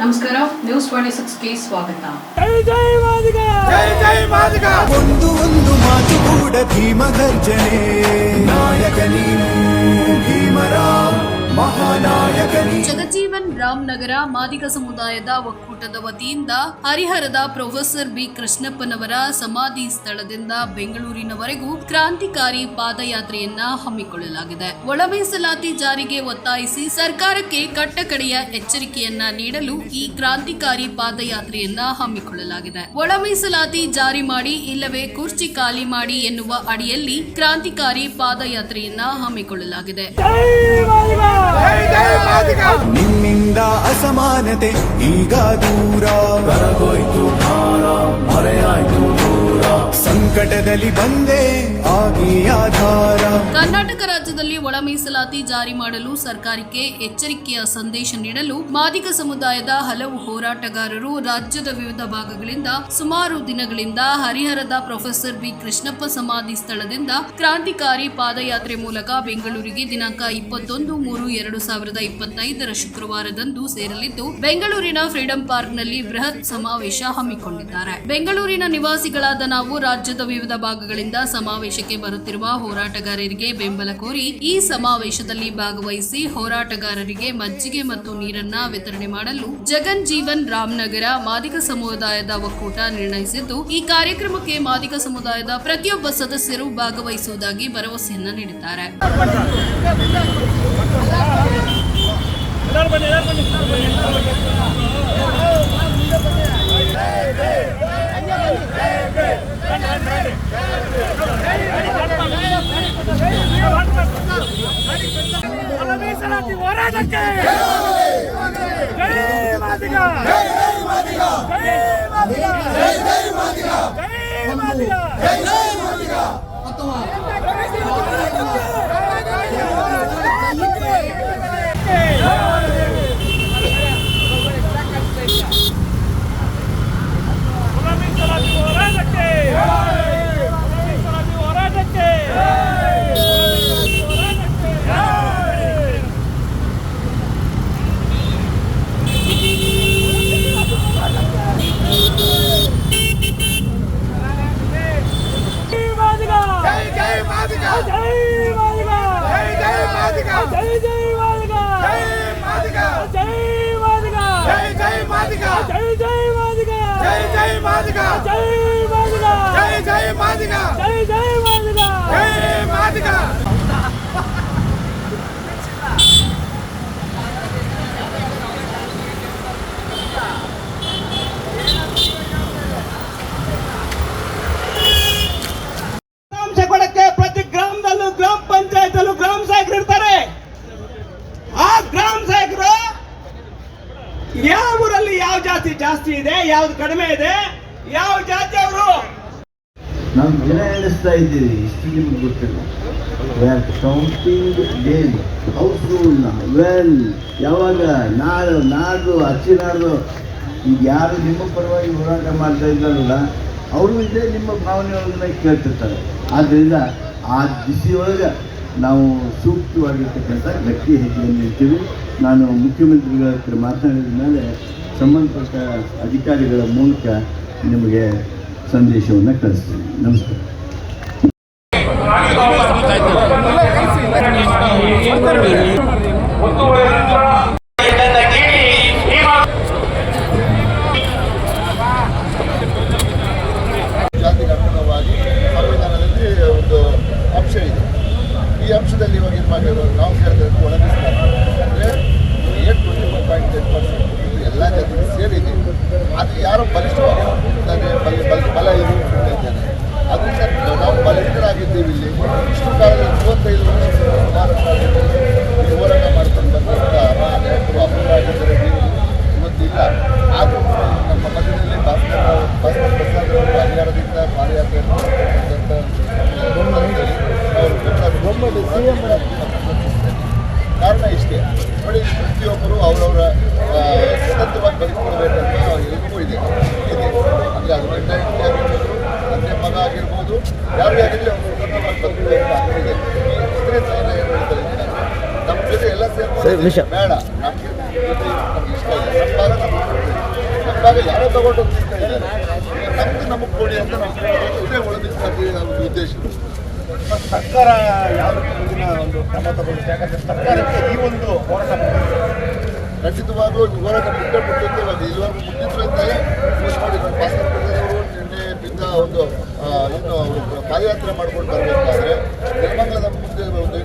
ನಮಸ್ಕಾರ news twenty ಸಿಕ್ಸ್ಗೆ ಸ್ವಾಗತ. ಜೈ ಜೈ ಮಾದಿಗ ಒಂದು ಒಂದು ಮಾತು ಕೂಡ ಭೀಮ ಗರ್ಜನೆ. ನಾಯಕ ನೀನು ಭೀಮರ ಜಗಜೀವನ್ ರಾಮನಗರ ಮಾದಿಗ ಸಮುದಾಯದ ಒಕ್ಕೂಟದ ವತಿಯಿಂದ ಹರಿಹರದ ಪ್ರೊಫೆಸರ್ ಬಿ ಕೃಷ್ಣಪ್ಪನವರ ಸಮಾಧಿ ಸ್ಥಳದಿಂದ ಬೆಂಗಳೂರಿನವರೆಗೂ ಕ್ರಾಂತಿಕಾರಿ ಪಾದಯಾತ್ರೆಯನ್ನ ಹಮ್ಮಿಕೊಳ್ಳಲಾಗಿದೆ. ಒಳ ಮೀಸಲಾತಿ ಜಾರಿಗೆ ಒತ್ತಾಯಿಸಿ ಸರ್ಕಾರಕ್ಕೆ ಕಟ್ಟಕಡೆಯ ಎಚ್ಚರಿಕೆಯನ್ನ ನೀಡಲು ಈ ಕ್ರಾಂತಿಕಾರಿ ಪಾದಯಾತ್ರೆಯನ್ನ ಹಮ್ಮಿಕೊಳ್ಳಲಾಗಿದೆ. ಒಳ ಮೀಸಲಾತಿ ಜಾರಿ ಮಾಡಿ ಇಲ್ಲವೇ ಕುರ್ಚಿ ಖಾಲಿ ಮಾಡಿ ಎನ್ನುವ ಅಡಿಯಲ್ಲಿ ಕ್ರಾಂತಿಕಾರಿ ಪಾದಯಾತ್ರೆಯನ್ನ ಹಮ್ಮಿಕೊಳ್ಳಲಾಗಿದೆ. ನಿಮ್ಮಿಂದ ಅಸಮಾನತೆ ಈಗ ದೂರ. ಬರಗೋಯ್ತು ಭಾರ ಮರೆಯಾಯ್ತು ದೂರ. ಸಂಕಟದಲ್ಲಿ ಬಂದೆ ಆಗಿ ಆಧಾರ. ಕರ್ನಾಟಕ ರಾಜ್ಯದಲ್ಲಿ ಒಳ ಮೀಸಲಾತಿ ಜಾರಿ ಮಾಡಲು ಸರ್ಕಾರಕ್ಕೆ ಎಚ್ಚರಿಕೆಯ ಸಂದೇಶ ನೀಡಲು ಮಾದಿಗ ಸಮುದಾಯದ ಹಲವು ಹೋರಾಟಗಾರರು ರಾಜ್ಯದ ವಿವಿಧ ಭಾಗಗಳಿಂದ ಸುಮಾರು ದಿನಗಳಿಂದ ಹರಿಹರದ ಪ್ರೊಫೆಸರ್ ಬಿ ಕೃಷ್ಣಪ್ಪ ಸಮಾಧಿ ಸ್ಥಳದಿಂದ ಕ್ರಾಂತಿಕಾರಿ ಪಾದಯಾತ್ರೆ ಮೂಲಕ ಬೆಂಗಳೂರಿಗೆ ದಿನಾಂಕ ಇಪ್ಪತ್ತೊಂದು ಮೂರು ಎರಡು ಸಾವಿರದ ಇಪ್ಪತ್ತೈದರ ಶುಕ್ರವಾರದಂದು ಸೇರಲಿದ್ದು, ಬೆಂಗಳೂರಿನ ಫ್ರೀಡಂ ಪಾರ್ಕ್ನಲ್ಲಿ ಬೃಹತ್ ಸಮಾವೇಶ ಹಮ್ಮಿಕೊಂಡಿದ್ದಾರೆ. ಬೆಂಗಳೂರಿನ ನಿವಾಸಿಗಳಾದ ನಾವು ರಾಜ್ಯದ ವಿವಿಧ ಭಾಗಗಳಿಂದ ಸಮಾವೇಶಕ್ಕೆ ಬರುತ್ತಿರುವ ಹೋರಾಟಗಾರರಿಗೆ ಬೆಂಬಲ ಕೋರಿ ಈ ಸಮಾವೇಶದಲ್ಲಿ ಭಾಗವಹಿಸಿ ಹೋರಾಟಗಾರರಿಗೆ ಮಜ್ಜಿಗೆ ಮತ್ತು ನೀರನ್ನ ವಿತರಣೆ ಮಾಡಲು ಜಗನ್ ಜೀವನ್ ರಾಮನಗರ ಮಾದಿಗ ಸಮುದಾಯದ ಒಕ್ಕೂಟ ನಿರ್ಣಯಿಸಿದ್ದು, ಈ ಕಾರ್ಯಕ್ರಮಕ್ಕೆ ಮಾದಿಗ ಸಮುದಾಯದ ಪ್ರತಿಯೊಬ್ಬ ಸದಸ್ಯರು ಭಾಗವಹಿಸುವುದಾಗಿ ಭರವಸೆಯನ್ನ ನೀಡಿದ್ದಾರೆ ಒಳ ಮೀಸಲಾತಿ ಹೋರಾಟಕ್ಕೆ ಜೈ ಮಾದಿಗ ಜೈ ಮಾದಿಗ ಜೈ ಮಾದಿಗ ಒಳ ಮೀಸಲಾತಿ ಹೋರಾಟಕ್ಕೆ ಒಳ ಮೀಸಲಾತಿ ಹೋರಾಟಕ್ಕೆ ಹೋರಾಟಕ್ಕೆ ಜೈ ಮಾದಿಗ ಜೈ ಜೈ ಮಾದಿಗ ಜೈ ಮಾದಿಗ ಜೈ ಜೈ ಮಾದಿಗ ಜೈ ಜೈ ಮಾದಿಗ ಜೈ ಮಾದಿಗ ಜೈ ಮಾದಿಗ ಜೈ ಜೈ ಮಾದಿಗ ಜೈ ಜೈ ಮಾದಿಗ ಜೈ ಜೈ ಮಾದಿಗ ಜೈ ಮಾದಿಗ ಜೈ ಜೈ ಮಾದಿಗ ಜಾಸ್ತಿ ಇದೆ, ಯಾವ್ದು ಕಡಿಮೆ ಇದೆ, ಯಾವ ಜಾತಿ ಅವರು? ನಾವು ದಿನ ಎಣಿಸ್ತಾ ಇದ್ದೀವಿ ಇಷ್ಟು ನಿಮ್ಗೆ ಗೊತ್ತಿಲ್ಲ. We are counting game house ರೂಲ್ನ well ಯಾವಾಗ ನಾಳು ನಾಡು ಅಚ್ಚಿನಾಡು ಈಗ ಯಾರು ನಿಮ್ಮ ಪರವಾಗಿ ಹೋರಾಟ ಮಾಡ್ತಾ ಇದ್ದಾರಲ್ಲ, ಅವರು ಇದೇ ನಿಮ್ಮ ಭಾವನೆಗಳನ್ನ ಕೇಳ್ತಿರ್ತಾರೆ. ಆದ್ದರಿಂದ ಆ ದಿಸೆಯೊಳಗೆ ನಾವು ಸೂಕ್ತವಾಗಿರ್ತಕ್ಕಂಥ ಗಟ್ಟಿ ಹೆಜ್ಜೆಯನ್ನು ಇರ್ತೀವಿ ನಾನು ಮುಖ್ಯಮಂತ್ರಿಗಳ ಹತ್ರ ಮಾತನಾಡಿದ ಮೇಲೆ ಸಂಬಂಧಪಟ್ಟ ಅಧಿಕಾರಿಗಳ ಮೂಲಕ ನಿಮಗೆ ಸಂದೇಶವನ್ನು ಕಳಿಸ್ತೀನಿ. ನಮಸ್ಕಾರ. ಒಂದು ಇದೆ. ಈ ಅಂಶದಲ್ಲಿ ಇವಾಗ ಇದು ಮಾಡಿರೋದು ನಾವು ಕೇಳಿದ್ರೆ ಒಳ ಅಂದರೆ eight twenty one point ten ಎಲ್ಲ ಜಾತಿಗೂ ಸೇರಿದೆ ಅದು ಯಾರೋ ಬಲಿಷ್ಠವಾಗಿ ಬಲ ಬಲ ಇದು ಇದ್ದೇನೆ. ಅದರಿಂದ ನಾವು ಬಲಿಷ್ಠರಾಗಿದ್ದೇವೆ ಇಲ್ಲಿ. ಇಷ್ಟು ಕಾಲದಲ್ಲಿ ಮೂವತ್ತೈದು ವರ್ಷ ಹೋರಾಟ ಮಾಡ್ಕೊಂಡು ನಾಯಕರು ಅಮರರಾಗಿದ್ದರೆ ಇವತ್ತಿಲ್ಲ ಆದರೂ ನಮ್ಮ ಮಧ್ಯದಲ್ಲಿ ಭಾಸ್ಕರ್ ಭಾಸ್ಕರ್ ಪ್ರಸಾದ್ ಅವರು ಹರಿಯಾಣದಿಂದ ಪಾದಯಾತ್ರೆಯನ್ನು ಮಾಡ್ತಕ್ಕಂಥ ಸಂದರ್ಭದಲ್ಲಿ ಅವರು ಬೆಂಬಲ ಕಾರಣ ಇಷ್ಟೇ ನೋಡಿ ಪ್ರತಿಯೊಬ್ಬರು ಅವರವರ ಸ್ವತಂತ್ರವಾಗಿ ಬದುಕೊಳ್ಬೇಕಂತ ಎಲ್ರಿಗೂ ಇದೆ ಇದೆ ಅಂದರೆ ಅದು ಗಂಡ ಹೆಂಡತಿ ಆಗಿರ್ಬೋದು ತಂದೆ ಮಗ ಆಗಿರ್ಬೋದು ಯಾರೇ ಆಗಿರಲಿ ಅವರು ಸ್ವತಂತ್ರವಾಗಿ ಬದುಕಬೇಕು ಅಂತ ಇದೆ ಈ ಇತರೆ ಏನು ಹೇಳ್ತಾರೆ ನಮ್ಮ ಜೊತೆ ಎಲ್ಲ ಸೇರ್ಕೊಂಡು ಬೇಡ ನಮಗೆ ನಮ್ಗೆ ಇಷ್ಟ ಇಲ್ಲ ನಮ್ಮ ಭಾಗ ನಮ್ಮ ಇವಾಗ ಯಾರೋ ತಗೊಂಡು ಕೊಡಿ ಅಂತ ಉದ್ದೇಶ. ಸರ್ಕಾರ ಯಾವ ದಿನ ಒಂದು ಕ್ರಮ ತಗೊಂಡಿದೆ ಸರ್ಕಾರಕ್ಕೆ ಈ ಒಂದು ಮುಂದೆ ಮುಟ್ಟಿದ್ದು ಅದು ಇಲ್ಲಿವರೆಗೂ ಮುಟ್ಟಿದ್ರು ನಮ್ಮ ಭಾಸ್ಕರ್ ನಿನ್ನೆ ಬಿದ್ದ ಒಂದು ಏನು ಪಾದಯಾತ್ರೆ ಮಾಡ್ಕೊಂಡು ಬರಬೇಕಾದ್ರೆ ನೆಲಮಂಗಲದ ಮುಂದೆ ಒಂದು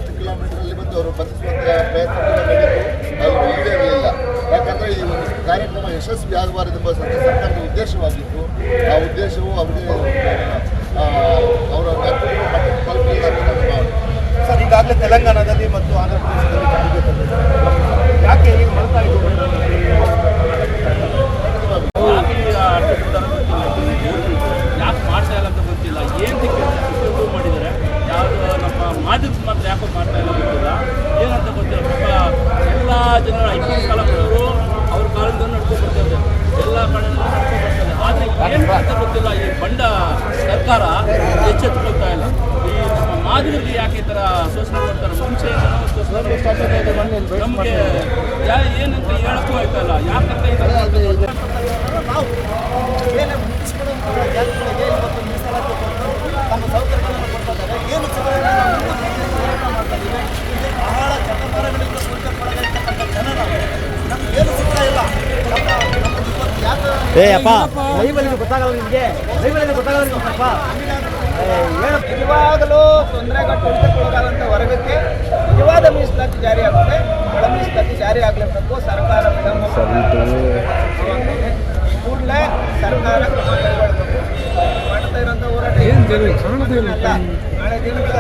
ಅವರು ಬಂಧಿಸುವಂತಹ ಪ್ರಯತ್ನ ಕೂಡ ನಡೀತು ಅದು ಈಡೇರಲಿಲ್ಲ. ಯಾಕಂದರೆ ಈ ಒಂದು ಕಾರ್ಯಕ್ರಮ ಯಶಸ್ವಿ ಆಗಬಾರದೆಂಬ ಸರ್- ಸರ್ಕಾರದ ಉದ್ದೇಶವಾಗಿತ್ತು. ಆ ಉದ್ದೇಶವು ಅವರಿಗೆ ಅವರ ಸರ್, ಈಗಾಗಲೇ ತೆಲಂಗಾಣದಲ್ಲಿ ಮತ್ತು ಆಂಧ್ರ ಪ್ರದೇಶದಲ್ಲಿ ಯಾಕೆ ಈಗ ಮಾಡ್ತಾ ಯಾಕೆ ಮಾಡ್ತಾ ಇಲ್ಲ ಅಂತ ಗೊತ್ತಿಲ್ಲ ಏನು ಇಂಪ್ರೂವ್ ಮಾಡಿದ್ದಾರೆ ಯಾವುದು ನಮ್ಮ ಮಾಧ್ಯಮ ಮಾತ್ರ ಯಾಕೋ ಮಾಡ್ತಾ ಇಲ್ಲ ಗೊತ್ತಿಲ್ಲ ಏನಂತ ಗೊತ್ತಿಲ್ಲ ಪಾಪ ಎಲ್ಲ ಜನರ ಐದು ಕಾಲ ಬರೋರು ಅವ್ರ ಕಾಲದಿಂದ ನಡ್ಕೊಂಡು ಬರ್ತಾರೆ ಎಲ್ಲ ಕಡೆ ನಡ್ಕೊಂಡು ಗೊತ್ತಿಲ್ಲ, ಈ ಬಂಡ ಸರ್ಕಾರ ಎಚ್ಚೆತ್ತುಕೊಳ್ತಾ ಇಲ್ಲ. ಈ ಮಾದಿಗರಿಗೆ ಯಾಕೆ ಈ ಥರ ಶೋಷಣೆ ಮಾಡ್ತಾರೆ? ಮುಂಚೆ ನಮಗೆ ಯಾ ಏನಂತ ಹೇಳಕ್ಕೂ ಆಯ್ತಲ್ಲ ಯಾಕಂತ. ನಾವು ಏ ಅಪ್ಪ. ಲೈವಲ್ಲಿ ಗೊತ್ತಾಗಲ್ಲ ನಿಮಗೆ. ಲೈವಲ್ಲಿ ಗೊತ್ತಾಗಲ್ಲ ನಿಮ್ಮಪ್ಪ ನಿಜವಾಗಲೂ ತೊಂದರೆಗಟ್ಟು ಹಿಡಿದುಕೊಳ್ಳಲಾದಂಥ ವರ್ಗಕ್ಕೆ ನಿಜವಾದ ಮೀಸಲಾತಿ ಜಾರಿ ಆಗುತ್ತೆ ಒಳ ಮೀಸಲಾತಿ ಜಾರಿ ಆಗಲೇಬೇಕು ಸರ್ಕಾರ ಕೂಡಲೇ ಸರ್ಕಾರ ಕ್ರಮ ಕೈಗೊಳ್ಳಬೇಕು. ಮಾಡ್ತಾ ಇರೋಂಥ ಹೋರಾಟ ಏನು ನಾಳೆ ದಿನಕ್ಕೆ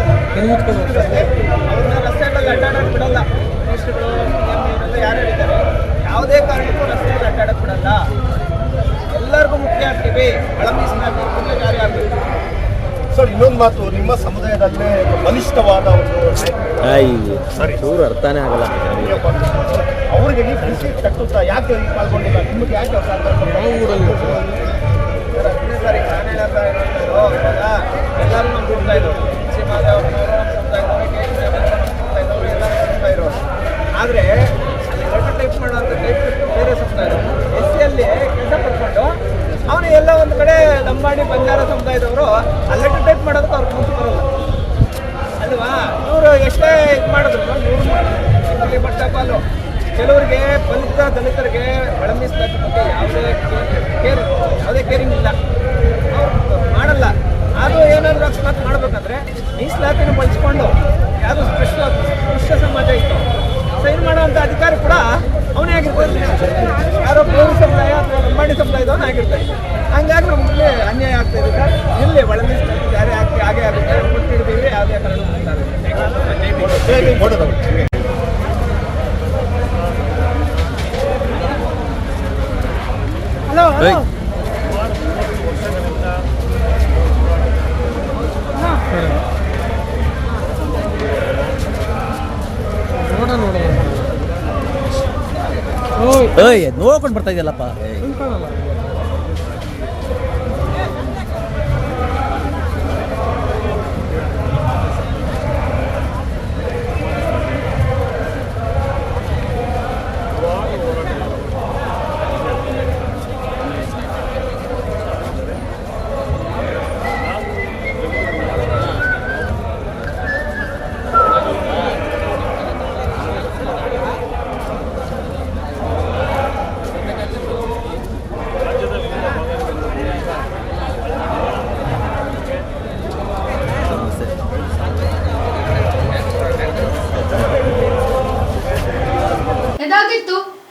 ಅವ್ರನ್ನ ರಸ್ತೆಗಳಲ್ಲಿ ಅಡ್ಡಾಡೋಕೆ ಬಿಡಲ್ಲ. ಮಿನಿಸ್ಟ್ರುಗಳು ಯಾರು ಹೇಳಿದ್ದಾರೆ? ಯಾವುದೇ ಕಾರಣಕ್ಕೂ ರಸ್ತೆಯಲ್ಲಿ ಅಡ್ಡಾಡಕ್ಕೆ ಬಿಡಲ್ಲ. ಮುಖ್ಯ ಆಗ್ತೀವಿ ಜಾರಿ ಆಗಬೇಕು ಸರ್ ಇನ್ನೊಂದು ಮಾತು ನಿಮ್ಮ ಸಮುದಾಯದಲ್ಲೇ ಬಲಿಷ್ಠವಾದ ಒಂದು. ಸರಿ. ಚೂರು ಅರ್ಥನೇ ಆಗಲ್ಲ. ಅವರಿಗೆ ನೀವು ಬಿಸಿ ಕಟ್ಟುತ್ತಾ ಯಾಕೆ ಈ ಪಾಲ್ಗೊಂಡಿಲ್ಲ? ನಿಮಗೆ ಯಾಕೆ ತಾರೀಕು ನಾನು ಹೇಳ್ತಾ ಇರೋದು ಎಲ್ಲರೂ ನಮ್ಮ ಬಿಡ್ತಾ ಇದ್ರು ಸೀಮಾದೇವ್ರನ್ನವರು ನಮ್ಮ ಸಮುದಾಯದವರು ಕೆ ಎಸ್ ನಮ್ಮ ಸಮುದಾಯದವರು ಎಲ್ಲರೂ ಬರ್ತಾ ಇರೋರು ಆದರೆ ಅಲ್ಲಿ ಲೆಟರ್ ಟೈಪ್ ಮಾಡುವಂಥ ಟೈಪ್ ಬೇರೆ ಸಮುದಾಯದವರು ಎಸ್ ಸಿಯಲ್ಲಿ ಕೆಲಸ ಪಡ್ಕೊಂಡು ಅವನು ಎಲ್ಲ ಒಂದು ಕಡೆ ಲಂಬಾಣಿ ಬಂಜಾರ ಸಮುದಾಯದವರು ಟೈಪ್ ಮಾಡೋದಕ್ಕೆ ಅವ್ರು ಮುಂಚೆ ಬರೋಲ್ಲ. ಅಲ್ವಾ? ಇವರು ಎಷ್ಟೇ ಇದು ಮಾಡಿದ್ರು ಇವರು ಬಟ್ಟ ಪಾಲು. ಕೆಲವರಿಗೆ ಬಲಿತ ದಲಿತರಿಗೆ ಬಗ್ಗೆ ಯಾವುದೇ ಕೇರ್, ಯಾವುದೇ ಕೇರಿಂಗ್ ಇಲ್ಲ. ಮಾಡಲ್ಲ. ಅದು ಏನಾದರೂ ಅಕಸ್ಮಾತ್ ಮಾಡಬೇಕಂದ್ರೆ ಮೀಸಲಾತಿನ ಬಳಸ್ಕೊಂಡು ಯಾವುದು ಸ್ಪಷ್ಟ ಸಮಾಜ ಇತ್ತು. ಸೈನ್ ಮಾಡುವಂಥ ಅಧಿಕಾರಿ ಕೂಡ ಅವನೇ ಆಗಿರ್ತಾರೆ ಯಾರೋ ಗೌರಿ ಸಮುದಾಯ ಅಥವಾ ಲಂಬಾಣಿ ಸಮುದಾಯದವನು ಆಗಿರ್ತಾನೆ ಹಂಗಾಗಿ ನಮ್ಮಲ್ಲಿ ಅನ್ಯಾಯ ಆಗ್ತಾ ಇದೆ. ಇಲ್ಲಿ ಒಳ ಮೀಸಲಾತಿ ಯಾರೇ ಆಗ್ತಿ ಹಾಗೆ ಆಗುತ್ತೆ ಕೊಟ್ಟಿದ್ದೀವಿ ಯಾವುದೇ ಕಾರಣ ಹಲೋ ಹಲೋ ಏಯ್ ನೋಡ್ಕೊಂಡು ಬರ್ತಾ ಇದೆಯಲ್ಲಪ್ಪ.